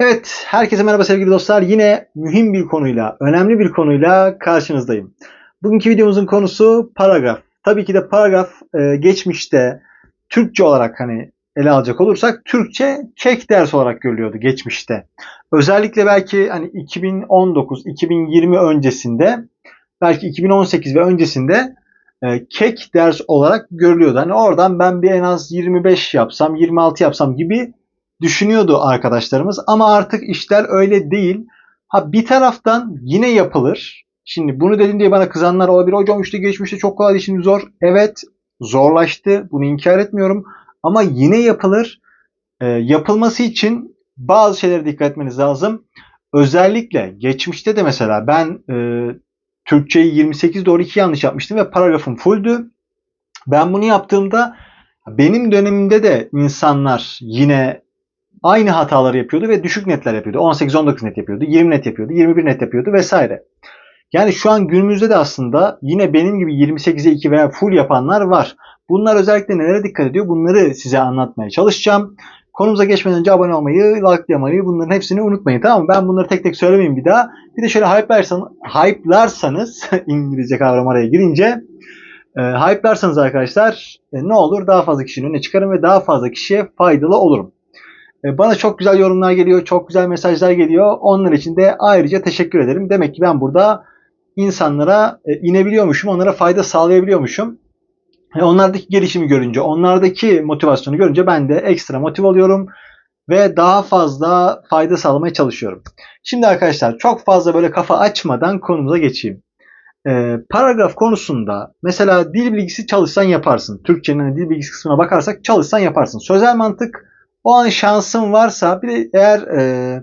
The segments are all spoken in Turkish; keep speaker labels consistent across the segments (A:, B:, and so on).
A: Evet, herkese merhaba sevgili dostlar. Yine mühim bir konuyla, önemli bir konuyla karşınızdayım. Bugünkü videomuzun konusu paragraf. Tabii ki de paragraf e, geçmişte Türkçe olarak hani ele alacak olursak Türkçe kek ders olarak görülüyordu geçmişte. Özellikle belki hani 2019, 2020 öncesinde, belki 2018 ve öncesinde e, kek ders olarak görülüyordu. Hani oradan ben bir en az 25 yapsam, 26 yapsam gibi düşünüyordu arkadaşlarımız ama artık işler öyle değil. Ha bir taraftan yine yapılır. Şimdi bunu dedim diye bana kızanlar olabilir. Hocam işte geçmişte çok kolay şimdi zor. Evet zorlaştı. Bunu inkar etmiyorum. Ama yine yapılır. E, yapılması için bazı şeylere dikkat etmeniz lazım. Özellikle geçmişte de mesela ben e, Türkçeyi 28 doğru 2 yanlış yapmıştım ve paragrafım fulldü. Ben bunu yaptığımda benim dönemimde de insanlar yine aynı hataları yapıyordu ve düşük netler yapıyordu. 18-19 net yapıyordu, 20 net yapıyordu, 21 net yapıyordu vesaire. Yani şu an günümüzde de aslında yine benim gibi 28'e 2 veya full yapanlar var. Bunlar özellikle nelere dikkat ediyor? Bunları size anlatmaya çalışacağım. Konumuza geçmeden önce abone olmayı, likelamayı bunların hepsini unutmayın tamam mı? Ben bunları tek tek söylemeyeyim bir daha. Bir de şöyle hype'larsanız, hype'larsanız İngilizce kavram araya girince e, hype'larsanız arkadaşlar e, ne olur daha fazla kişinin önüne çıkarım ve daha fazla kişiye faydalı olurum. E, bana çok güzel yorumlar geliyor, çok güzel mesajlar geliyor. Onlar için de ayrıca teşekkür ederim. Demek ki ben burada insanlara e, inebiliyormuşum, onlara fayda sağlayabiliyormuşum. E, onlardaki gelişimi görünce, onlardaki motivasyonu görünce ben de ekstra motive oluyorum ve daha fazla fayda sağlamaya çalışıyorum. Şimdi arkadaşlar çok fazla böyle kafa açmadan konumuza geçeyim. Ee, paragraf konusunda mesela dil bilgisi çalışsan yaparsın. Türkçenin hani dil bilgisi kısmına bakarsak çalışsan yaparsın. Sözel mantık o an şansın varsa bir de eğer e,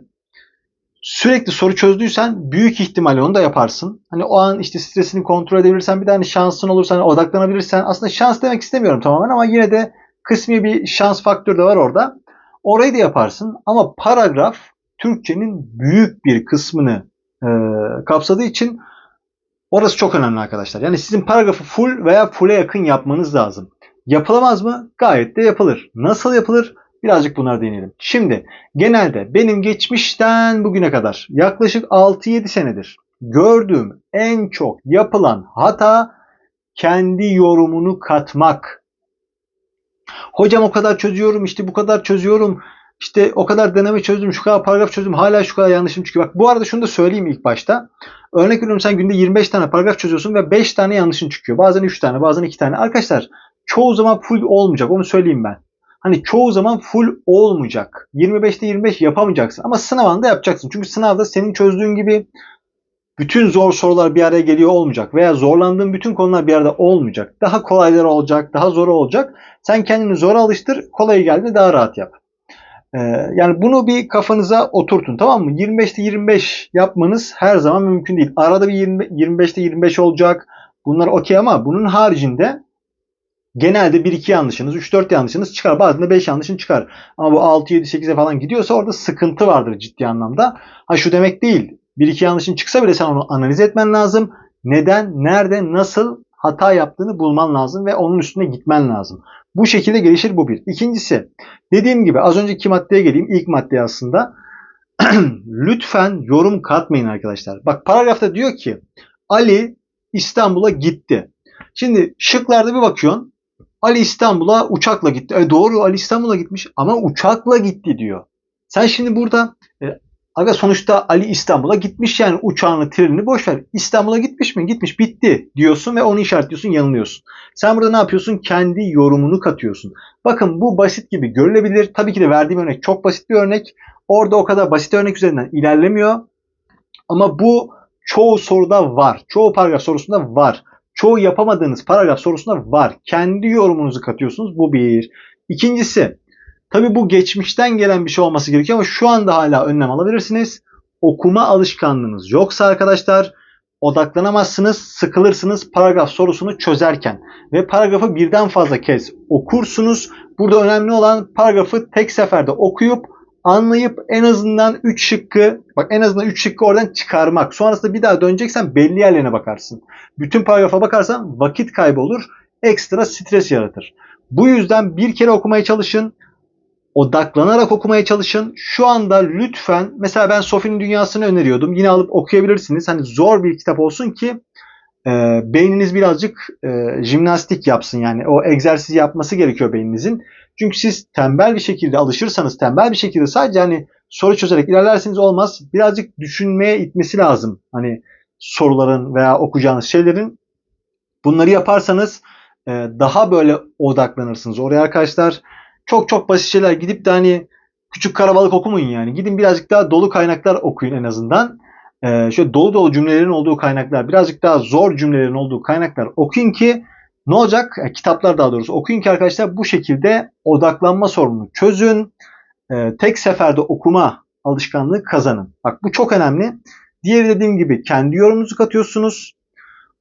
A: sürekli soru çözdüysen büyük ihtimalle onu da yaparsın. Hani o an işte stresini kontrol edebilirsen bir de hani şansın olursa hani odaklanabilirsen aslında şans demek istemiyorum tamamen ama yine de kısmi bir şans faktörü de var orada. Orayı da yaparsın ama paragraf Türkçenin büyük bir kısmını e, kapsadığı için orası çok önemli arkadaşlar. Yani sizin paragrafı full veya full'e yakın yapmanız lazım. Yapılamaz mı? Gayet de yapılır. Nasıl yapılır? Birazcık bunlara değinelim. Şimdi genelde benim geçmişten bugüne kadar yaklaşık 6-7 senedir gördüğüm en çok yapılan hata kendi yorumunu katmak. Hocam o kadar çözüyorum işte bu kadar çözüyorum. İşte o kadar deneme çözdüm, şu kadar paragraf çözdüm, hala şu kadar yanlışım çıkıyor. Bak bu arada şunu da söyleyeyim ilk başta. Örnek veriyorum sen günde 25 tane paragraf çözüyorsun ve 5 tane yanlışın çıkıyor. Bazen 3 tane, bazen 2 tane. Arkadaşlar çoğu zaman full olmayacak. Onu söyleyeyim ben hani çoğu zaman full olmayacak. 25'te 25 yapamayacaksın ama sınavında yapacaksın. Çünkü sınavda senin çözdüğün gibi bütün zor sorular bir araya geliyor olmayacak veya zorlandığın bütün konular bir arada olmayacak. Daha kolayları olacak, daha zor olacak. Sen kendini zora alıştır, kolayı geldiğinde daha rahat yap. Ee, yani bunu bir kafanıza oturtun tamam mı? 25'te 25 yapmanız her zaman mümkün değil. Arada bir 20, 25'te 25 olacak. Bunlar okey ama bunun haricinde genelde 1-2 yanlışınız, 3-4 yanlışınız çıkar. Bazen de 5 yanlışın çıkar. Ama bu 6-7-8'e falan gidiyorsa orada sıkıntı vardır ciddi anlamda. Ha şu demek değil. 1-2 yanlışın çıksa bile sen onu analiz etmen lazım. Neden, nerede, nasıl hata yaptığını bulman lazım ve onun üstüne gitmen lazım. Bu şekilde gelişir bu bir. İkincisi, dediğim gibi az önceki maddeye geleyim. İlk madde aslında. Lütfen yorum katmayın arkadaşlar. Bak paragrafta diyor ki Ali İstanbul'a gitti. Şimdi şıklarda bir bakıyorsun. Ali İstanbul'a uçakla gitti. E doğru Ali İstanbul'a gitmiş ama uçakla gitti diyor. Sen şimdi burada e, aga sonuçta Ali İstanbul'a gitmiş yani uçağını, trenini boş ver. İstanbul'a gitmiş mi? Gitmiş, bitti diyorsun ve onu işaretliyorsun, yanılıyorsun. Sen burada ne yapıyorsun? Kendi yorumunu katıyorsun. Bakın bu basit gibi görülebilir. Tabii ki de verdiğim örnek çok basit bir örnek. Orada o kadar basit örnek üzerinden ilerlemiyor. Ama bu çoğu soruda var. Çoğu paragraf sorusunda var çoğu yapamadığınız paragraf sorusunda var. Kendi yorumunuzu katıyorsunuz. Bu bir. İkincisi tabi bu geçmişten gelen bir şey olması gerekiyor ama şu anda hala önlem alabilirsiniz. Okuma alışkanlığınız yoksa arkadaşlar odaklanamazsınız, sıkılırsınız paragraf sorusunu çözerken ve paragrafı birden fazla kez okursunuz. Burada önemli olan paragrafı tek seferde okuyup anlayıp en azından 3 şıkkı bak en azından 3 şıkkı oradan çıkarmak. Sonrasında bir daha döneceksen belli yerlerine bakarsın. Bütün paragrafa bakarsan vakit kaybı olur. Ekstra stres yaratır. Bu yüzden bir kere okumaya çalışın. odaklanarak okumaya çalışın. Şu anda lütfen mesela ben Sophie'nin Dünyası'nı öneriyordum. Yine alıp okuyabilirsiniz. Hani zor bir kitap olsun ki e, beyniniz birazcık e, jimnastik yapsın. Yani o egzersiz yapması gerekiyor beyninizin. Çünkü siz tembel bir şekilde alışırsanız, tembel bir şekilde sadece hani soru çözerek ilerlerseniz olmaz. Birazcık düşünmeye itmesi lazım. Hani soruların veya okuyacağınız şeylerin. Bunları yaparsanız e, daha böyle odaklanırsınız. Oraya arkadaşlar çok çok basit şeyler gidip de hani küçük karabalık okumayın yani. Gidin birazcık daha dolu kaynaklar okuyun en azından. Ee, şöyle dolu dolu cümlelerin olduğu kaynaklar, birazcık daha zor cümlelerin olduğu kaynaklar okuyun ki ne olacak? E, kitaplar daha doğrusu okuyun ki arkadaşlar bu şekilde odaklanma sorununu çözün. E, tek seferde okuma alışkanlığı kazanın. Bak bu çok önemli. Diğeri dediğim gibi kendi yorumunuzu katıyorsunuz.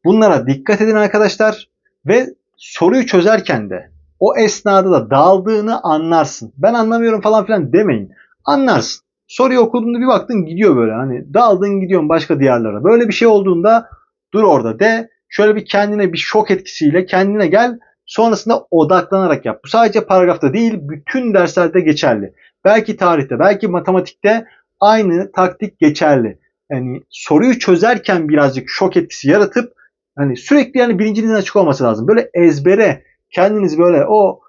A: Bunlara dikkat edin arkadaşlar. Ve soruyu çözerken de o esnada da daldığını anlarsın. Ben anlamıyorum falan filan demeyin. Anlarsın. Soruyu okuduğunda bir baktın gidiyor böyle. Hani daldın gidiyorsun başka diyarlara. Böyle bir şey olduğunda dur orada de. Şöyle bir kendine bir şok etkisiyle kendine gel. Sonrasında odaklanarak yap. Bu sadece paragrafta değil bütün derslerde geçerli. Belki tarihte, belki matematikte aynı taktik geçerli. Yani soruyu çözerken birazcık şok etkisi yaratıp hani sürekli yani birinciliğin açık olması lazım. Böyle ezbere kendiniz böyle o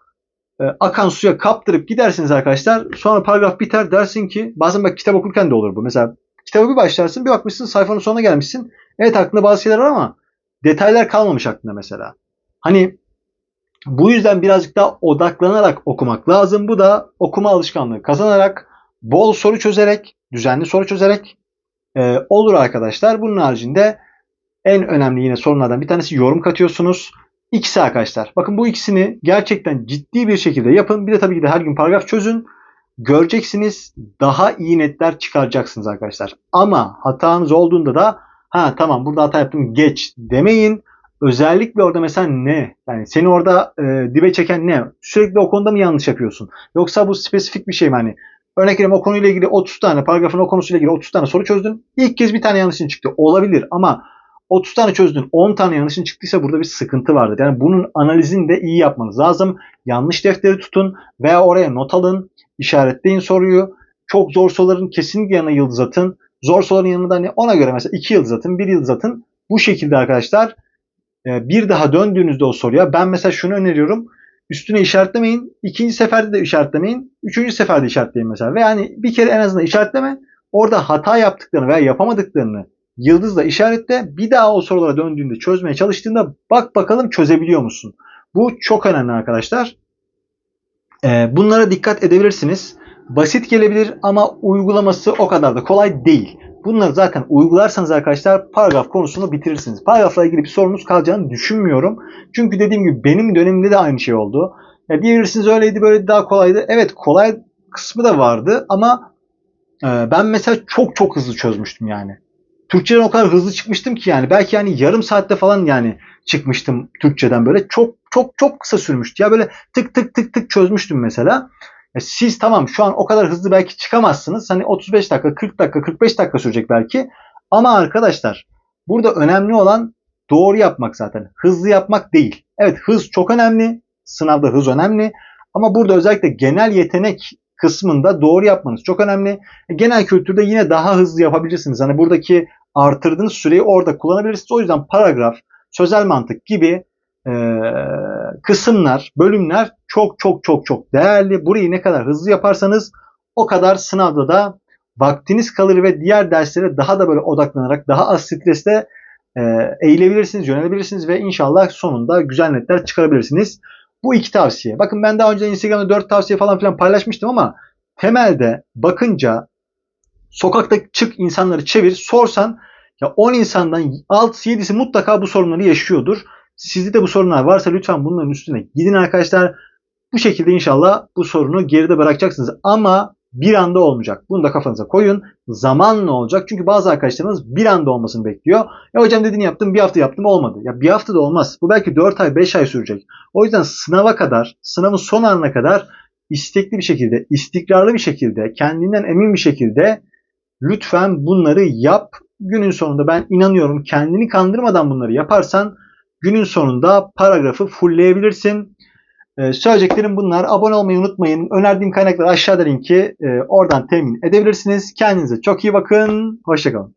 A: e, akan suya kaptırıp gidersiniz arkadaşlar. Sonra paragraf biter dersin ki bazen bak kitap okurken de olur bu. Mesela kitabı bir başlarsın bir bakmışsın sayfanın sonuna gelmişsin. Evet aklında bazı şeyler var ama detaylar kalmamış aklında mesela. Hani bu yüzden birazcık daha odaklanarak okumak lazım. Bu da okuma alışkanlığı kazanarak, bol soru çözerek, düzenli soru çözerek e, olur arkadaşlar. Bunun haricinde en önemli yine sorunlardan bir tanesi yorum katıyorsunuz. İkisi arkadaşlar. Bakın bu ikisini gerçekten ciddi bir şekilde yapın. Bir de tabii ki de her gün paragraf çözün. Göreceksiniz daha iyi netler çıkaracaksınız arkadaşlar. Ama hatanız olduğunda da ha tamam burada hata yaptım geç demeyin. Özellikle orada mesela ne? Yani seni orada e, dibe çeken ne? Sürekli o konuda mı yanlış yapıyorsun? Yoksa bu spesifik bir şey mi? Hani örnek veriyorum o konuyla ilgili 30 tane paragrafın o konusuyla ilgili 30 tane soru çözdün. İlk kez bir tane yanlışın çıktı. Olabilir ama 30 tane çözdün 10 tane yanlışın çıktıysa burada bir sıkıntı vardır. Yani bunun analizini de iyi yapmanız lazım. Yanlış defteri tutun veya oraya not alın. işaretleyin soruyu. Çok zor soruların kesinlikle yanına yıldız atın. Zor soruların yanına da hani ona göre mesela 2 yıldız atın, 1 yıldız atın. Bu şekilde arkadaşlar e, bir daha döndüğünüzde o soruya ben mesela şunu öneriyorum. Üstüne işaretlemeyin. ikinci seferde de işaretlemeyin. Üçüncü seferde işaretleyin mesela. Ve yani bir kere en azından işaretleme. Orada hata yaptıklarını veya yapamadıklarını yıldızla işaretle. Bir daha o sorulara döndüğünde çözmeye çalıştığında bak bakalım çözebiliyor musun? Bu çok önemli arkadaşlar. Ee, bunlara dikkat edebilirsiniz. Basit gelebilir ama uygulaması o kadar da kolay değil. Bunları zaten uygularsanız arkadaşlar paragraf konusunu bitirirsiniz. Paragrafla ilgili bir sorunuz kalacağını düşünmüyorum. Çünkü dediğim gibi benim dönemimde de aynı şey oldu. Ya diyebilirsiniz öyleydi böyle daha kolaydı. Evet kolay kısmı da vardı ama e, ben mesela çok çok hızlı çözmüştüm yani. Türkçeden o kadar hızlı çıkmıştım ki yani belki yani yarım saatte falan yani çıkmıştım Türkçeden böyle çok çok çok kısa sürmüştü. Ya böyle tık tık tık tık çözmüştüm mesela. Ya siz tamam şu an o kadar hızlı belki çıkamazsınız. Hani 35 dakika, 40 dakika, 45 dakika sürecek belki. Ama arkadaşlar burada önemli olan doğru yapmak zaten. Hızlı yapmak değil. Evet hız çok önemli. Sınavda hız önemli. Ama burada özellikle genel yetenek kısmında doğru yapmanız çok önemli. Genel kültürde yine daha hızlı yapabilirsiniz. Hani buradaki artırdığınız süreyi orada kullanabilirsiniz. O yüzden paragraf, sözel mantık gibi e, kısımlar, bölümler çok çok çok çok değerli. Burayı ne kadar hızlı yaparsanız o kadar sınavda da vaktiniz kalır ve diğer derslere daha da böyle odaklanarak daha az stresle e, eğilebilirsiniz, yönelebilirsiniz ve inşallah sonunda güzel netler çıkarabilirsiniz. Bu iki tavsiye. Bakın ben daha önce Instagram'da 4 tavsiye falan filan paylaşmıştım ama temelde bakınca sokakta çık insanları çevir sorsan ya 10 insandan 6'sı 7'si mutlaka bu sorunları yaşıyordur. Sizde de bu sorunlar varsa lütfen bunların üstüne gidin arkadaşlar. Bu şekilde inşallah bu sorunu geride bırakacaksınız. Ama bir anda olmayacak. Bunu da kafanıza koyun. Zamanla olacak. Çünkü bazı arkadaşlarımız bir anda olmasını bekliyor. Ya hocam dediğini yaptım bir hafta yaptım olmadı. Ya bir hafta da olmaz. Bu belki 4 ay 5 ay sürecek. O yüzden sınava kadar, sınavın son anına kadar istekli bir şekilde, istikrarlı bir şekilde, kendinden emin bir şekilde lütfen bunları yap. Günün sonunda ben inanıyorum kendini kandırmadan bunları yaparsan günün sonunda paragrafı fullleyebilirsin. Ee, söyleyeceklerim bunlar. Abone olmayı unutmayın. Önerdiğim kaynaklar aşağıda linki. Ee, oradan temin edebilirsiniz. Kendinize çok iyi bakın. Hoşçakalın.